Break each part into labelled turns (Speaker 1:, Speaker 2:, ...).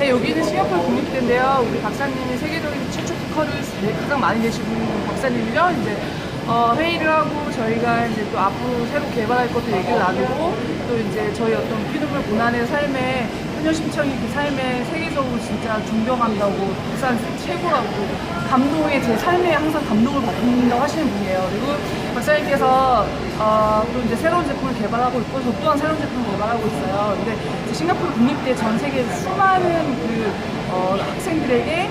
Speaker 1: 네, 여기는 싱가포르 국립대인데요. 우리 박사님이 세계적인 최초 특허를 네, 가장 많이 분 박사님이죠. 이제 어, 회의를 하고 저희가 이제 또 앞으로 새로 개발할 것도 얘기를 나누고 또 이제 저희 어떤 피눈물 고난의 삶에 소녀심청이 그 삶에 세계적으로 진짜 존경한다고 박사 최고라고 감동의 제 삶에 항상 감동을 받는다고 하시는 분이에요. 그리고 박사님께서 어, 또 이제 새로운 제품을 개발하고 있고 저 또한 새로운 제품을 개발하고 있어요. 근데 싱가포르 국립대 전 세계 수많은 그 어, 학생들에게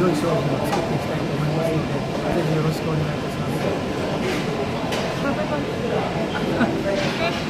Speaker 2: 良い商品を作っていきたいと思いますので、ぜひよろしくお願いいたします。